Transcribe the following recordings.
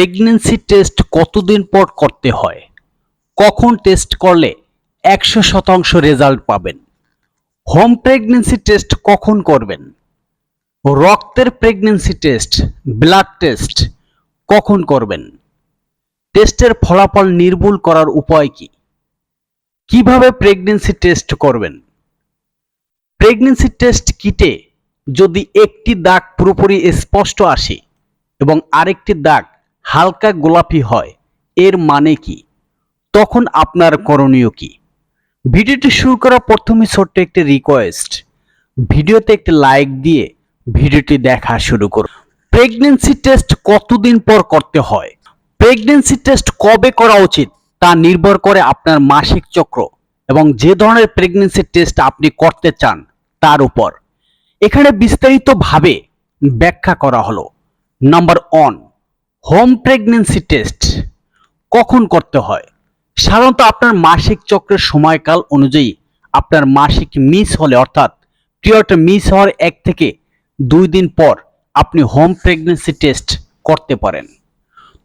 Pregnancy test কতদিন পর করতে হয়? কখন টেস্ট করলে একশো শতাংশ রেজাল্ট পাবেন? হোম প্রেগনেন্সি টেস্ট কখন করবেন? রক্তের প্রেগনেন্সি টেস্ট ব্লাড টেস্ট কখন করবেন? টেস্টের ফলাফল নির্ভুল করার উপায় কি? কীভাবে প্রেগন্যান্সি টেস্ট করবেন? প্রেগনেন্সি টেস্ট কিটে যদি একটি দাগ পুরোপুরি স্পষ্ট আসে এবং আরেকটি দাগ হালকা গোলাপি হয়, এর মানে কি? তখন আপনার করণীয় কি? ভিডিওটি শুরু করার প্রথমে ছোট্ট একটি রিকোয়েস্ট ভিডিওতে একটি লাইক দিয়ে ভিডিওটি দেখা শুরু করুন। প্রেগনেন্সি টেস্ট কতদিন পর করতে হয়? প্রেগনেন্সি টেস্ট কবে করা উচিত তা নির্ভর করে আপনার মাসিক চক্র এবং যে ধরনের প্রেগন্যান্সি টেস্ট আপনি করতে চান তার উপর। এখানে বিস্তারিতভাবে ব্যাখ্যা করা হলো। Number one home pregnancy test কখন করতে হয়? সাধারণত আপনার মাসিক চক্রের সময়কাল অনুযায়ী আপনার মাসিক মিস হলে, অর্থাৎ পিরিয়ড মিস হওয়ার এক থেকে দুই দিন পর আপনি হোম প্রেগনেন্সি টেস্ট করতে পারেন।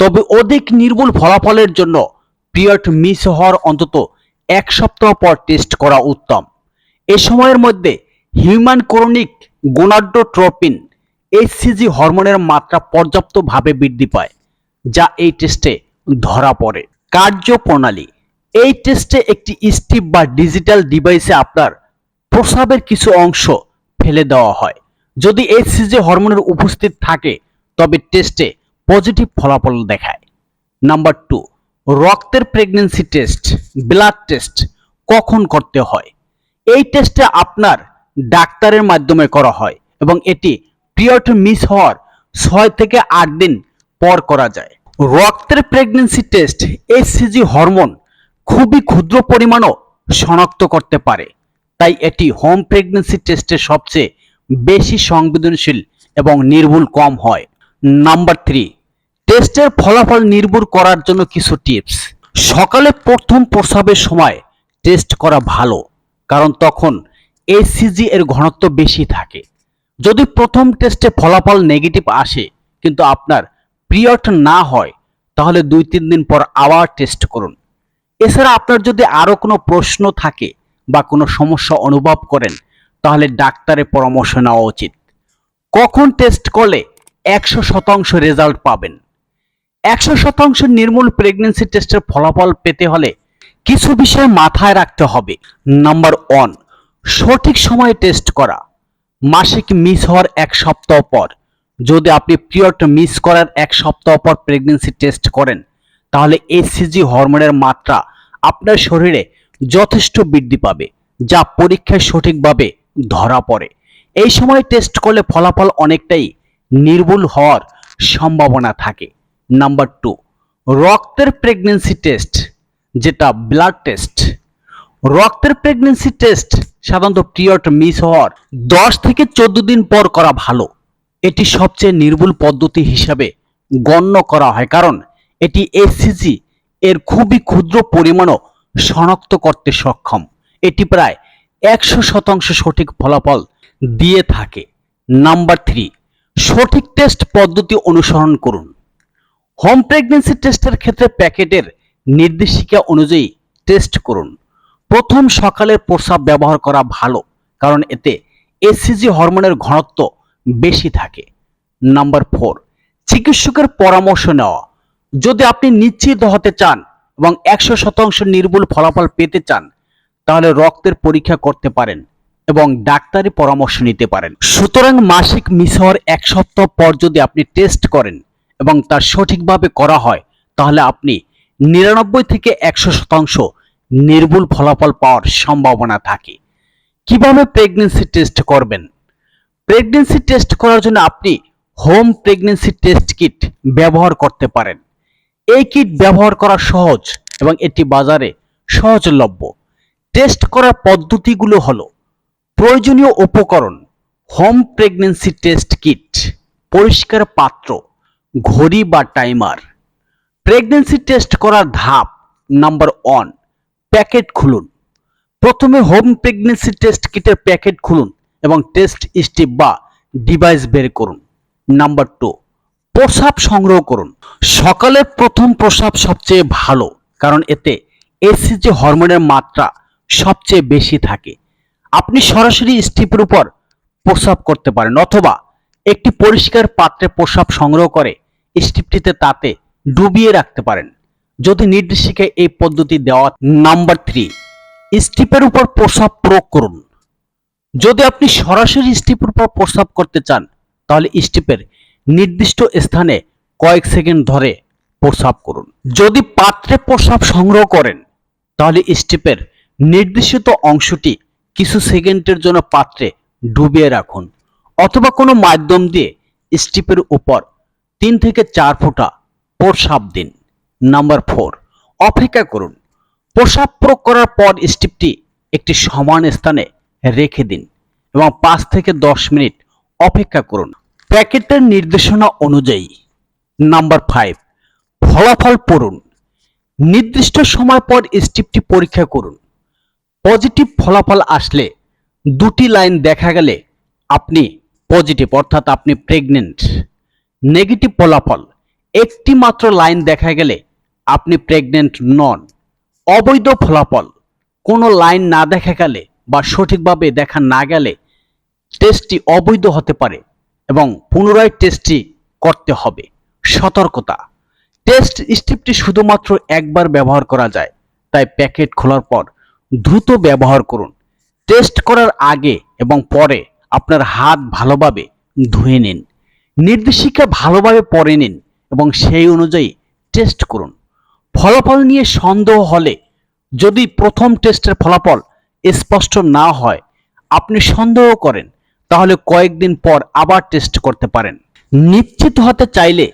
তবে অধিক নির্ভুল ফলাফলের জন্য পিরিয়ড মিস হওয়ার অন্তত এক সপ্তাহ পর টেস্ট করা উত্তম। এ সময়ের মধ্যে হিউম্যান ক্রনিক গোনাডোট্রোপিন এইচসিজি হরমোনের মাত্রা পর্যাপ্তভাবে বৃদ্ধি পায়, যা এই টেস্টে ধরা পড়ে। কার্যপ্রণালী, এই টেস্টে একটি স্টিপ বা ডিজিটাল ডিভাইসে আপনার প্রস্রাবের কিছু অংশ ফেলে দেওয়া হয়। যদি এইচসিজি হরমোনের উপস্থিত থাকে, তবে টেস্টে পজিটিভ ফলাফল দেখায়। নাম্বার টু রক্তের প্রেগন্যান্সি টেস্ট ব্লাড টেস্ট কখন করতে হয়? এই টেস্টে আপনার ডাক্তারের মাধ্যমে করা হয় এবং এটি পিরিয়ড মিস হওয়ার ছয় থেকে আট দিন পর করা যায়। রক্তের প্রেগনেন্সি টেস্ট এইচসিজি হরমোন খুবই ক্ষুদ্র পরিমাণও শনাক্ত করতে পারে। তাই এটি হোম প্রেগনেন্সি টেস্টের সবচেয়ে বেশি সংবেদনশীল এবং নির্ভুল কম হয়। নাম্বার থ্রি টেস্টের ফলাফল নির্ভুল করার জন্য কিছু টিপস সকালে প্রথম প্রস্রাবের সময় টেস্ট করা ভালো, কারণ তখন এসিজি এর ঘনত্ব বেশি থাকে। যদি প্রথম টেস্টে ফলাফল নেগেটিভ আসে, কিন্তু আপনার পিরিয়ড না হয়, তাহলে দুই তিন দিন পর আবার টেস্ট করুন। এছাড়া আপনার যদি আরও কোনো প্রশ্ন থাকে বা কোনো সমস্যা অনুভব করেন, তাহলে ডাক্তারের পরামর্শ নেওয়া উচিত। কখন টেস্ট করলে একশো শতাংশ রেজাল্ট পাবেন? একশো শতাংশ নির্মূল প্রেগনেন্সি টেস্টের ফলাফল পেতে হলে কিছু বিষয় মাথায় রাখতে হবে। নাম্বার ওয়ান সঠিক সময়ে টেস্ট করা। মাসিক মিস হওয়ার এক সপ্তাহ পর। যদি আপনি পিরিয়ড মিস করার এক সপ্তাহ পর প্রেগনেন্সি টেস্ট করেন, তাহলে এসিজি হরমোনের মাত্রা আপনার শরীরে যথেষ্ট বৃদ্ধি পাবে, যা পরীক্ষায় সঠিকভাবে ধরা পড়ে। এই সময় টেস্ট করলে ফলাফল অনেকটাই নির্ভুল হওয়ার সম্ভাবনা থাকে। নাম্বার টু রক্তের প্রেগনেন্সি টেস্ট যেটা ব্লাড টেস্ট রক্তের প্রেগনেন্সি টেস্ট সাধারণত পিরিয়ড মিস হওয়ার দশ থেকে চোদ্দ দিন পর করা ভালো। এটি সবচেয়ে নির্ভুল পদ্ধতি হিসাবে গণ্য করা হয়, কারণ এটি এসসিজি এর খুবই ক্ষুদ্র পরিমাণও শনাক্ত করতে সক্ষম। এটি প্রায় একশো শতাংশ সঠিক ফলাফল দিয়ে থাকে। নাম্বার থ্রি সঠিক টেস্ট পদ্ধতি অনুসরণ করুন। হোম প্রেগনেন্সি টেস্টের ক্ষেত্রে প্যাকেটের নির্দেশিকা অনুযায়ী টেস্ট করুন। প্রথম সকালের প্রস্রাব ব্যবহার করা ভালো, কারণ এতে এসিজি হরমোনের ঘনত্ব বেশি থাকে। নাম্বার ফোর, চিকিৎসকের পরামর্শ নেওয়া। যদি আপনি নিশ্চিত হতে চান এবং একশো শতাংশ নির্ভুল ফলাফল পেতে চান, তাহলে রক্তের পরীক্ষা করতে পারেন এবং ডাক্তারি পরামর্শ নিতে পারেন। সুতরাং মাসিক মিস হওয়ার এক সপ্তাহ পর যদি আপনি টেস্ট করেন এবং তার সঠিকভাবে করা হয়, তাহলে আপনি নিরানব্বই থেকে একশো শতাংশ নির্ভুল ফলাফল পাওয়ার সম্ভাবনা থাকে। কীভাবে প্রেগনেন্সি টেস্ট করবেন? প্রেগনেন্সি টেস্ট করার জন্য আপনি হোম প্রেগনেন্সি টেস্ট কিট ব্যবহার করতে পারেন। এই কিট ব্যবহার করা সহজ এবং এটি বাজারে সহজলভ্য। টেস্ট করার পদ্ধতিগুলো হলো, প্রয়োজনীয় উপকরণ হোম প্রেগনেন্সি টেস্ট কিট পরিষ্কার পাত্র, ঘড়ি বা টাইমার প্রেগনেন্সি টেস্ট করার ধাপ নাম্বার ওয়ান প্যাকেট খুলুন। প্রথমে হোম প্রেগনেন্সি টেস্ট কিটের প্যাকেট খুলুন এবং টেস্ট স্টিপ বা ডিভাইস বের করুন। নাম্বার টু, প্রসাব সংগ্রহ করুন। সকালের প্রথম প্রসাব সবচেয়ে ভালো, কারণ এতে এসিজি হরমোনের মাত্রা সবচেয়ে বেশি থাকে। আপনি সরাসরি স্টিপের উপর প্রসাব করতে পারেন, অথবা একটি পরিষ্কার পাত্রে প্রসাব সংগ্রহ করে স্টিপটিতে তাতে ডুবিয়ে রাখতে পারেন। যদি নির্দেশিকায় এই পদ্ধতি দেওয়া নাম্বার থ্রি স্টিপের উপর প্রস্রাব প্রয়োগ করুন। যদি আপনি সরাসরি স্টিপের উপর প্রস্রাব করতে চান, তাহলে স্টিপের নির্দিষ্ট স্থানে কয়েক সেকেন্ড ধরে প্রস্রাব করুন। যদি পাত্রে প্রস্রাব সংগ্রহ করেন, তাহলে স্টিপের নির্দিষ্ট অংশটি কিছু সেকেন্ডের জন্য পাত্রে ডুবিয়ে রাখুন অথবা কোনো মাধ্যম দিয়ে স্টিপের উপর তিন থেকে চার ফোঁটা প্রস্রাব দিন। নাম্বার ফোর, অপেক্ষা করুন। প্রস্রাব প্রয়োগ করার পর স্টিপটি একটি সমান স্থানে রেখে দিন এবং পাঁচ থেকে দশ মিনিট অপেক্ষা করুন। প্যাকেটের নির্দেশনা অনুযায়ী নাম্বার ফাইভ, ফলাফল পড়ুন। নির্দিষ্ট সময় পর স্টিপটি পরীক্ষা করুন। পজিটিভ ফলাফল আসলে দুটি লাইন দেখা গেলে আপনি পজিটিভ, অর্থাৎ আপনি প্রেগনেন্ট। নেগেটিভ ফলাফল একটি মাত্র লাইন দেখা গেলে আপনি প্রেগনেন্ট নন। অবৈধ ফলাফল, কোনো লাইন না দেখা গেলে বা সঠিকভাবে দেখা না গেলে টেস্টটি অবৈধ হতে পারে এবং পুনরায় টেস্টটি করতে হবে। সতর্কতা টেস্ট স্ট্রিপটি শুধুমাত্র একবার ব্যবহার করা যায়, তাই প্যাকেট খোলার পর দ্রুত ব্যবহার করুন। টেস্ট করার আগে এবং পরে আপনার হাত ভালোভাবে ধুয়ে নিন। নির্দেশিকা ভালোভাবে পড়ে নিন। এবং সেই অনুযায়ী টেস্ট করুন। ফলাফল নিয়ে সন্দেহ হলে যদি প্রথম টেস্টের ফলাফল স্পষ্ট না হয়, আপনি সন্দেহ করেন, তাহলে কয়েকদিন পর আবার টেস্ট করতে পারেন। নিশ্চিত হতে চাইলে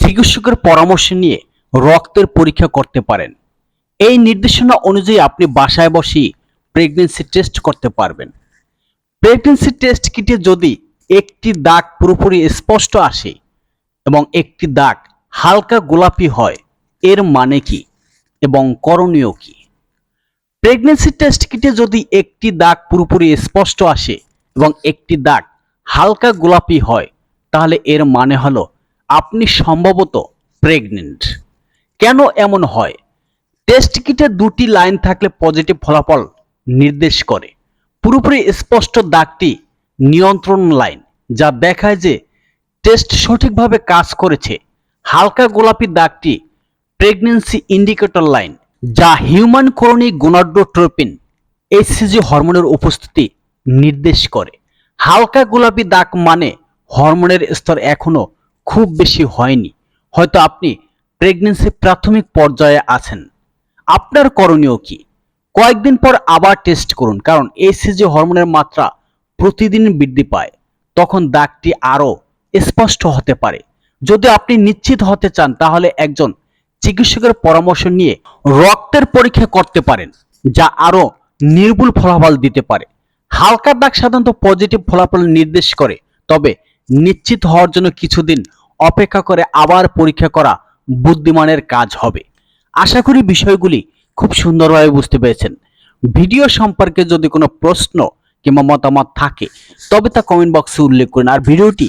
চিকিৎসকের পরামর্শ নিয়ে রক্তের পরীক্ষা করতে পারেন। এই নির্দেশনা অনুযায়ী আপনি বাসায় বসেই প্রেগনেন্সি টেস্ট করতে পারবেন। প্রেগনেন্সি টেস্ট কিটে যদি একটি দাগ পুরোপুরি স্পষ্ট আসে এবং একটি দাগ হালকা গোলাপি হয়, এর মানে কি এবং করণীয় কি? প্রেগনেন্সি টেস্ট কিটে যদি একটি দাগ পুরোপুরি স্পষ্ট আসে এবং একটি দাগ হালকা গোলাপি হয়, তাহলে এর মানে হলো আপনি সম্ভবত প্রেগনেন্ট কেন এমন হয়? টেস্ট কিটে দুটি লাইন থাকলে পজিটিভ ফলাফল নির্দেশ করে। পুরোপুরি স্পষ্ট দাগটি নিয়ন্ত্রণ লাইন যা দেখায় যে টেস্ট সঠিকভাবে কাজ করেছে। হালকা গোলাপি দাগটি প্রেগন্যান্সি ইন্ডিকেটর লাইন, যা হিউম্যান করণী গোনাডোট্রোপিন এইচসিজি হরমোনের উপস্থিতি নির্দেশ করে। হালকা গোলাপি দাগ মানে হরমোনের স্তর এখনও খুব বেশি হয়নি। হয়তো আপনি প্রেগনেন্সি প্রাথমিক পর্যায়ে আছেন। আপনার করণীয় কি? কয়েকদিন পর আবার টেস্ট করুন, কারণ এইচসিজি হরমোনের মাত্রা প্রতিদিন বৃদ্ধি পায়। তখন দাগটি আরও স্পষ্ট হতে পারে। যদি আপনি নিশ্চিত হতে চান, তাহলে একজন চিকিৎসকের পরামর্শ নিয়ে রক্তের পরীক্ষা করতে পারেন, যা আরও নির্ভুল ফলাফল দিতে পারে। হালকা দাগ সাধারণত পজিটিভ ফলাফল নির্দেশ করে, তবে নিশ্চিত হওয়ার জন্য কিছুদিন অপেক্ষা করে আবার পরীক্ষা করা বুদ্ধিমানের কাজ হবে। আশা করি বিষয়গুলি খুব সুন্দরভাবে বুঝতে পেরেছেন। ভিডিও সম্পর্কে যদি কোনো প্রশ্ন কিংবা মতামত থাকে, তবে তা কমেন্ট বক্সে উল্লেখ করুন। আর ভিডিওটি